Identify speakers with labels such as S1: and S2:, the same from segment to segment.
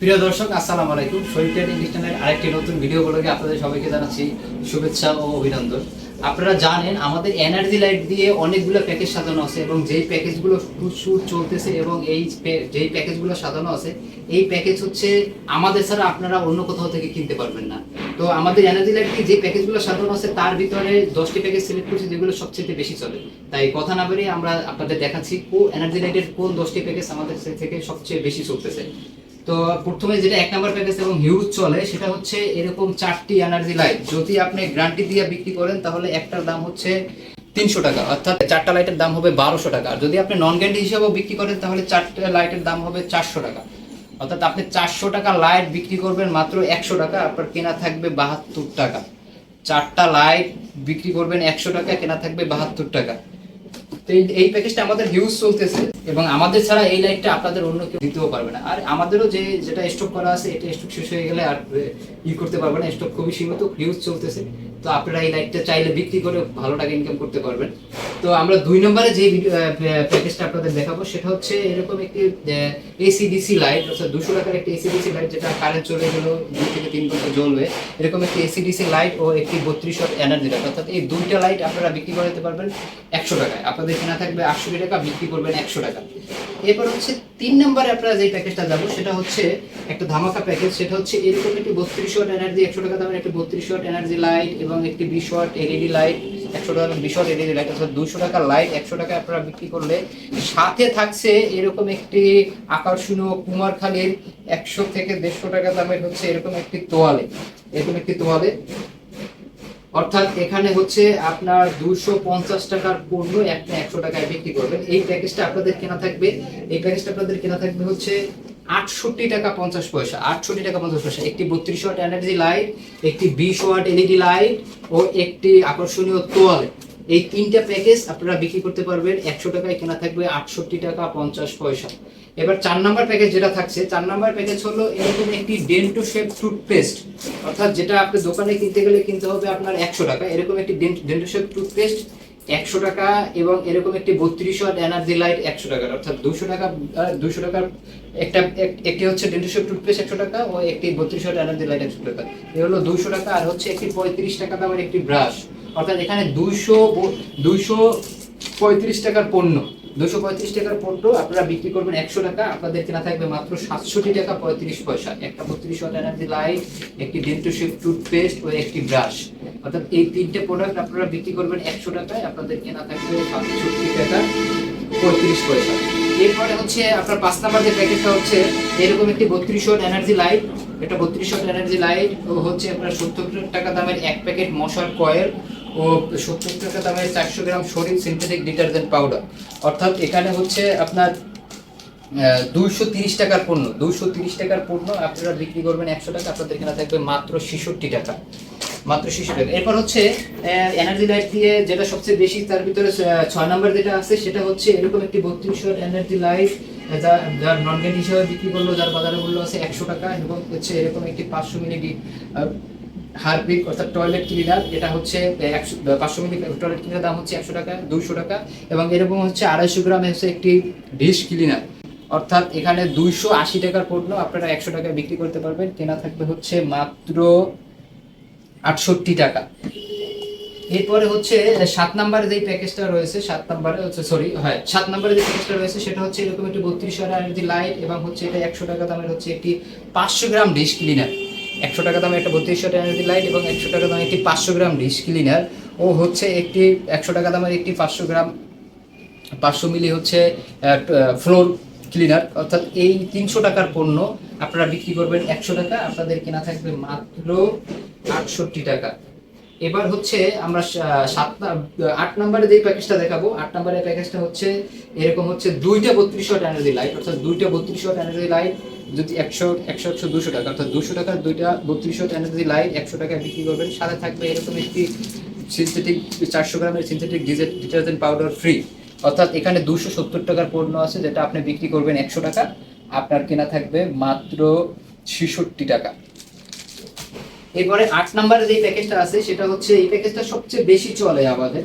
S1: প্রিয় দর্শক, আসসালামু আলাইকুম। শরীফ ট্রেড আরেকটি নতুন ভিডিও ব্লগে আপনাদের সবাইকে জানাচ্ছি শুভেচ্ছা ও অভিনন্দন। আপনারা জানেন, আমাদের এনার্জি লাইট দিয়ে অনেকগুলো প্যাকেজ সাজানো আছে এবং যেই প্যাকেজগুলো প্রচুর চলতেছে এবং এই যেই প্যাকেজগুলো সাজানো আছে, এই প্যাকেজ হচ্ছে আমাদের ছাড়া আপনারা অন্য কোথাও থেকে কিনতে পারবেন না। তো আমাদের এনার্জি লাইট দিয়ে যে প্যাকেজগুলো সাজানো আছে, তার ভিতরে দশটি প্যাকেজ সিলেক্ট করছি যেগুলো সবচেয়ে বেশি চলে। তাই কথা না বেরিয়ে আমরা আপনাদের দেখাচ্ছি কো এনার্জি লাইটের কোন দশটি প্যাকেজ আমাদের থেকে সবচেয়ে বেশি চলতেছে। তো প্রথমে যেটা এক নাম্বার প্যাকেজ এবং হিউজ চলে, সেটা হচ্ছে এরকম চারটি এনার্জি লাইট যদি আপনি গ্যারান্টি দিয়ে বিক্রি করেন, তাহলে একটার দাম হচ্ছে তিনশো টাকা, অর্থাৎ চারটা লাইটের দাম হবে বারোশো টাকা। আর যদি আপনি নন গ্যারান্টি হিসাবেও বিক্রি করেন, তাহলে চারটা লাইটের দাম হবে চারশো টাকা। অর্থাৎ আপনি চারশো টাকা লাইট বিক্রি করবেন মাত্র একশো টাকা, আপনার কেনা থাকবে বাহাত্তর টাকা। চারটা লাইট বিক্রি করবেন একশো টাকা, কেনা থাকবে বাহাত্তর টাকা। তো এই প্যাকেজটা আমাদের হিউজ চলতেছে এবং আমাদের ছাড়া এই লাইটটা আপনাদের অন্য কেউ দিতেও পারবে না। আর আমাদেরও যে, যেটা স্টক করা আছে, এটা স্টক শেষ হয়ে গেলে আর ই করতে পারবে না। স্টক খুবই সীমিত হিউজ চলতেছে। তো আপনারা এই লাইটটা চাইলে বিক্রি করে ভালো টাকা ইনকাম করতে পারবেন। তো আমরা দুই নম্বরে যে প্যাকেজটা আপনাদের দেখাবো, সেটা হচ্ছে এরকম একটি এসিডিসি লাইট অর্থাৎ দুশো টাকার একটি এসিডিসি লাইট যেটা কারেন্ট চলে গেলেও দুই থেকে তিন ঘণ্টা জ্বলবে। এরকম একটি এসিডিসি লাইট ও একটি বত্রিশ ওয়াট এনার্জি লাইট অর্থাৎ এই দুইটা লাইট আপনারা বিক্রি করে দিতে পারবেন একশো টাকায়। আপনাদের কেনা থাকবে আটষট্টি টাকা, বিক্রি করবেন একশো টাকা। এরপর হচ্ছে তিন নম্বরে আপনারা যে প্যাকেজটা যাব, সেটা হচ্ছে একটা ধামাকা প্যাকেজ সেটা হচ্ছে এরকম একটি বত্রিশ ওয়াট এনার্জি একশো টাকা দামের একটি বত্রিশ ওয়াট এনার্জি লাইট এবং একটি বিশ ওয়াট এলইডি লাইট একশো টাকা বিশ ওয়াট এলইডি লাইট অর্থাৎ দুশো টাকার লাইট একশো টাকা আপনারা বিক্রি করলে। সাথে থাকছে এরকম একটি আকর্ষণীয় কুমারখালীর একশো থেকে দেড়শো টাকা দামের হচ্ছে এরকম একটি তোয়ালে। এরকম একটি তোয়ালে। অর্থাৎ এখানে হচ্ছে আপনার দুশো পঞ্চাশ টাকার পণ্য একটা একশো টাকায় বিক্রি করবেন। এই প্যাকেজটা আপনাদের কেনা থাকবে। এই প্যাকেজটা আপনাদের কেনা থাকবে হচ্ছে আটষট্টি টাকা পঞ্চাশ পয়সা। আটষট্টি টাকা পঞ্চাশ পয়সা। একটি বত্রিশ ওয়াট এনার্জি লাইট একটি বিশ ওয়াট এলইডি লাইট ও একটি আকর্ষণীয় তোয়ালে। এই তিনটা প্যাকেজ আপনারা বিক্রি করতে পারবেন। একশো টাকায় কেনা থাকবে আটষট্টি টাকা পঞ্চাশ পয়সা। এবার চার নাম্বার প্যাকেজ যেটা থাকছে, চার নাম্বার প্যাকেজ হলো এরকম একটি ডেন্টো শেপ টুথপেস্ট অর্থাৎ যেটা আপনি দোকানে কিনতে গেলে কিনতে হবে আপনার একশো টাকা। এরকম একটি ডেন্টো শেপ টুথপেস্ট একশো টাকা এবং এরকম একটি বত্রিশ ওয়াট এনার্জি লাইট একশো টাকার, অর্থাৎ দুশো টাকা দুশো টাকার একটা একটি হচ্ছে ডেন্টো শেপ টুথপেস্ট একশো টাকা ও একটি বত্রিশ ওয়াট এনার্জি লাইট একশো টাকা। এ হলো দুশো টাকা আর হচ্ছে একটি পঁয়ত্রিশ টাকা দামের একটি ব্রাশ অর্থাৎ এখানে দুইশো দুইশো পঁয়ত্রিশ টাকার পণ্য। দুশো পঁয়ত্রিশ টাকার পণ্য, আপনারা বিক্রি করবেন একশো টাকা, আপনাদের কেনা থাকবে মাত্র সাতষট্টি টাকা পঁয়ত্রিশ পয়সা। একটা বত্রিশ ওয়াট এনার্জি লাইট, একটি ডেন্টোশেপ টুথপেস্ট ও একটি ব্রাশ। অর্থাৎ এই তিনটে প্রোডাক্ট আপনারা বিক্রি করবেন একশো টাকায়, আপনাদের কেনা থাকবে সাতষট্টি টাকা পঁয়ত্রিশ পয়সা। এরপরে হচ্ছে আপনার পাঁচ নাম্বার যে প্যাকেটটা হচ্ছে, এরকম একটি বত্রিশ ওয়াট এনার্জি লাইট। এটা বত্রিশ ওয়াট এনার্জি লাইট হচ্ছে আপনার সত্তর টাকা দামের এক প্যাকেট মশার কয়েল। ও সত্তর টাকা দামের চারশো গ্রাম শরীর সিনথেটিক ডিটারজেন্ট পাউডার অর্থাৎ এখানে হচ্ছে আপনার দুইশো তিরিশ টাকার পণ্য। দুইশো তিরিশ টাকার পণ্য আপনারা বিক্রি করবেন একশো টাকা, আপনাদের কেনা থাকবে মাত্র ছেষট্টি টাকা। মাত্র ছেষট্টি টাকা। এরপর হচ্ছে এনার্জি লাইট দিয়ে যেটা সবচেয়ে বেশি তার ভিতরে ছয় নম্বর যেটা আছে, সেটা হচ্ছে এরকম একটি বত্রিশ এনার্জি লাইট যা যার নন গ্যান্ড হিসাবে বিক্রি করল যার বাজারে মূল্য আছে একশো টাকা এবং হচ্ছে এরকম একটি পাঁচশো মিলি হারপিক অর্থাৎ টয়লেট ক্লিনার, এটা হচ্ছে একশো পাঁচশো মিলি টয়লেট ক্লিনার দাম হচ্ছে একশো টাকা, দুইশো টাকা, এবং এরকম হচ্ছে আড়াইশো গ্রাম হচ্ছে একটি ডিশ ক্লিনার। অর্থাৎ এখানে দুইশো আশি টাকার পণ্য আপনারা একশো টাকায় বিক্রি করতে পারবেন। কেনা থাকবে হচ্ছে মাত্র আটষট্টি টাকা। এরপরে হচ্ছে সাত নম্বরে যে প্যাকেজটা রয়েছে, সাত নম্বরে হচ্ছে সরি হ্যাঁ সাত নম্বরে যে প্যাকেজটা রয়েছে, সেটা হচ্ছে এরকম একটি বত্রিশ এনার্জি লাইট এবং হচ্ছে এটা একশো টাকা দামের হচ্ছে একটি পাঁচশো গ্রাম ডিশ ক্লিনার একশো টাকা দামের একটা বত্রিশ এনার্জি লাইট এবং একশো টাকা দামে একটি পাঁচশো গ্রাম ডিশ ক্লিনার। ও হচ্ছে একটি, একশো টাকা দামের একটি পাঁচশো গ্রাম, পাঁচশো মিলি হচ্ছে ফ্লোর ক্লিনার। অর্থাৎ এই তিনশো টাকার পণ্য আপনারা বিক্রি করবেন একশো টাকা, আপনাদের কেনা থাকবে মাত্র আটষট্টি টাকা। এবার হচ্ছে আমরা সাত আট নম্বরে যে প্যাকেজটা দেখাবো, আট নম্বরের প্যাকেজটা হচ্ছে, এরকম হচ্ছে দুইটা বত্রিশ ওয়াট এনার্জি লাইট, অর্থাৎ দুইটা বত্রিশশো এনার্জি লাইট যদি একশো একশো একশো, দুশো টাকা, অর্থাৎ দুশো টাকার দুইটা বত্রিশশো এনার্জি লাইট একশো টাকায় বিক্রি করবেন, সাথে থাকবে এরকম একটি সিনথেটিক চারশো গ্রামের সিনথেটিক ডিটারজেন্ট পাউডার ফ্রি অর্থাৎ এখানে দুশো সত্তর টাকার পণ্য আছে যেটা আপনি বিক্রি করবেন একশো টাকা। আপনার কেনা থাকবে মাত্র ছেষট্টি টাকা। এরপরে আট নাম্বারে যে প্যাকেজটা আছে, সেটা হচ্ছে এই প্যাকেজটা সবচেয়ে বেশি চলে আমাদের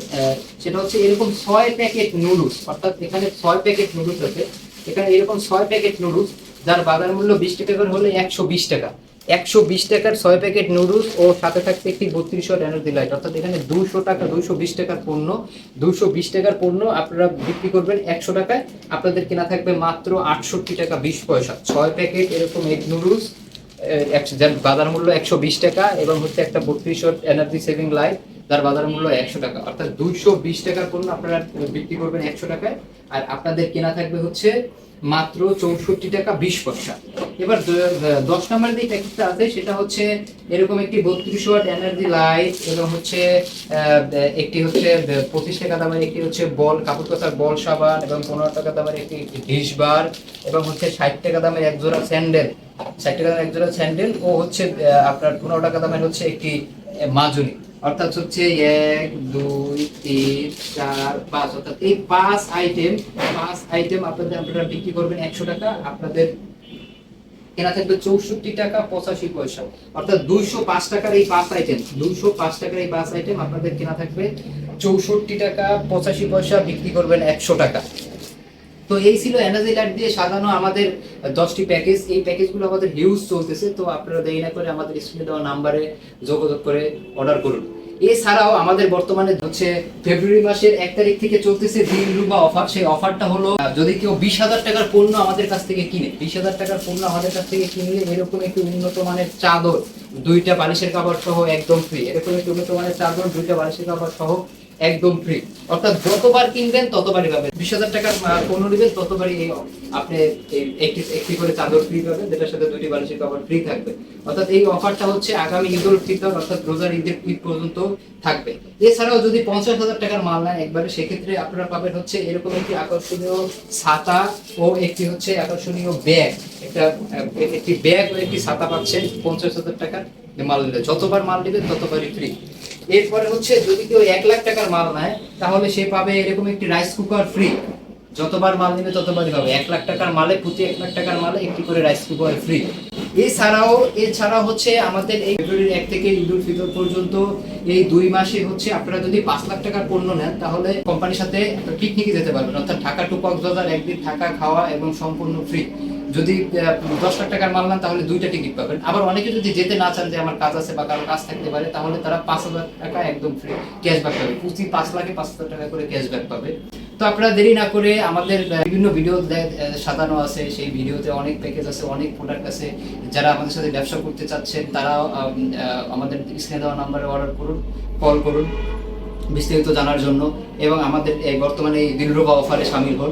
S1: সেটা হচ্ছে এরকম ছয় প্যাকেট নুডলস অর্থাৎ এখানে ছয় প্যাকেট নুডলস আছে। এখানে এরকম ছয় প্যাকেট নুডলস যার বাজার মূল্য বিশ টাকা করে হলে একশো বিশ টাকা। একশো বিশ টাকার ছয় প্যাকেট নুডলস ও সাথে থাকছে একটি বত্রিশ ওয়াট এনার্জি লাইট অর্থাৎ এখানে দুশো টাকা দুশো বিশ টাকার পণ্য দুশো বিশ টাকার পণ্য আপনারা বিক্রি করবেন একশো টাকায়। আপনাদের কেনা থাকবে মাত্র আটষট্টি টাকা বিশ পয়সা। ছয় প্যাকেট এরকম এগ নুডলস যার বাজার মূল্য একশো বিশ টাকা এবং হচ্ছে একটা বত্রিশ ওয়াট এনার্জি সেভিং লাইট যার বাজার মূল্য একশো টাকা। অর্থাৎ দুইশো বিশ টাকার পণ্য আপনারা বিক্রি করবেন একশো টাকায়। আর আপনাদের কেনা থাকবে হচ্ছে মাত্র চৌষট্টি টাকা বিশ পয়সা। এবার দশ নম্বর যে প্যাকেটটা আছে, সেটা হচ্ছে এরকম একটি বত্রিশ ওয়াট এনার্জি লাইট এবং হচ্ছে একটি হচ্ছে পঁচিশ টাকা দামের একটি হচ্ছে বল, কাপড় কাচার বল সাবান এবং পনেরো টাকা দামের একটি ডিশ বার এবং হচ্ছে ষাট টাকা দামের এক জোড়া স্যান্ডেল। ষাট টাকা দামের এক জোড়া স্যান্ডেল ও হচ্ছে আপনার পনেরো টাকা দামের হচ্ছে একটি মাজুনি অর্থাৎ হচ্ছে এক, দুই, তিন, চার, পাঁচ। অর্থাৎ এই পাঁচ আইটেম পাঁচ আইটেম আপনাদের আপনারা বিক্রি করবেন একশো টাকা। আপনাদের কেনা থাকবে চৌষট্টি টাকা পঁচাশি পয়সা। অর্থাৎ দুইশো পাঁচ টাকার এই পাঁচ আইটেম দুইশো পাঁচ টাকার এই পাঁচ আইটেম আপনাদের কেনা থাকবে চৌষট্টি টাকা পঁচাশি পয়সা বিক্রি করবেন একশো টাকা। তো এই ছিল এনার্জি লাইট দিয়ে সাজানো আমাদের দশটি প্যাকেজ এই প্যাকেজগুলো আমাদের হিউজ চলতেছে, তো আপনারা দেরি না করে আমাদের স্ক্রিনে দেওয়া নাম্বারে যোগাযোগ করে অর্ডার করুন। এছাড়াও আমাদের বর্তমানে হচ্ছে ফেব্রুয়ারি মাসের এক তারিখ থেকে চলতেছে দিন রুবা অফার সেই অফারটা হলো যদি কেউ বিশ হাজার টাকার পণ্য আমাদের কাছ থেকে কিনে, বিশ হাজার টাকার পণ্য আমাদের কাছ থেকে কিনলে এরকম একটি উন্নত মানের চাদর, দুইটা বালিশের কাপড় সহ একদম ফ্রি এরকম একটি উন্নত মানের চাদর, দুইটা বালিশের কাপড় সহ একদম ফ্রি অর্থাৎ যতবার কিনবেন, ততবারই পাবেন। বিশ হাজার টাকার পণ্য নেবেন, ততবারই আপনি একটি একটি করে চাদর ফ্রি পাবেন, যেটার সাথে দুটি বালিশের কভার ফ্রি থাকবে। অর্থাৎ এই অফারটা হচ্ছে আগামী ঈদ উল ফিতর, অর্থাৎ রোজার ঈদের ঈদ পর্যন্ত থাকবে। এছাড়াও যদি পঞ্চাশ হাজার টাকার মাল নেন একবারে, সেক্ষেত্রে আপনারা পাবেন হচ্ছে এরকম একটি আকর্ষণীয় ছাতা ও একটি হচ্ছে আকর্ষণীয় ব্যাগ একটা, একটি ব্যাগ ও একটি ছাতা পাচ্ছেন পঞ্চাশ হাজার টাকার মাল নিলে। যতবার মাল নেবেন, ততবারই ফ্রি এরপরে হচ্ছে যদি কেউ এক লাখ টাকার মাল নেয়, তাহলে সে পাবে এরকম একটি রাইস কুকার ফ্রি যতবার মাল নেবে ততবারই পাবে। এক লাখ টাকার মালে প্রতি এক লাখ টাকার মালে একটি করে রাইস কুকার ফ্রি এছাড়াও এছাড়াও হচ্ছে আমাদের এই ফেব্রুয়ারির এক থেকে ঈদ উল ফিতর পর্যন্ত এই দুই মাসে হচ্ছে আপনারা যদি পাঁচ লাখ টাকার পণ্য নেন, তাহলে কোম্পানির সাথে পিকনিকে যেতে পারবেন। অর্থাৎ ঢাকা টু কক্সবাজার একদিন থাকা, খাওয়া এবং সম্পূর্ণ ফ্রি যদি দশ লাখ টাকার মাল নেন তাহলে দুইটা টিকিট পাবেন। আবার অনেকে যদি যেতে না চান যে আমার কাজ আছে বা কারও কাজ থাকতে পারে তাহলে তারা পাঁচ হাজার টাকা একদম ফ্রি ক্যাশব্যাক পাবে। প্রতি পাঁচ লাখে পাঁচ হাজার টাকা করে ক্যাশব্যাক পাবে। তো আপনারা দেরি না করে আমাদের বিভিন্ন ভিডিও সাজানো আছে। সেই ভিডিওতে অনেক প্যাকেজ আছে অনেক প্রোডাক্ট আছে। যারা আমাদের সাথে ব্যবসা করতে চাচ্ছেন আহ, আমাদের স্ক্রিনে দেওয়া নাম্বারে অর্ডার করুন কল করুন। বিস্তারিত জানার জন্য। এবং আমাদের এই বর্তমানে এই দিলরুবা অফারে সামিল হন।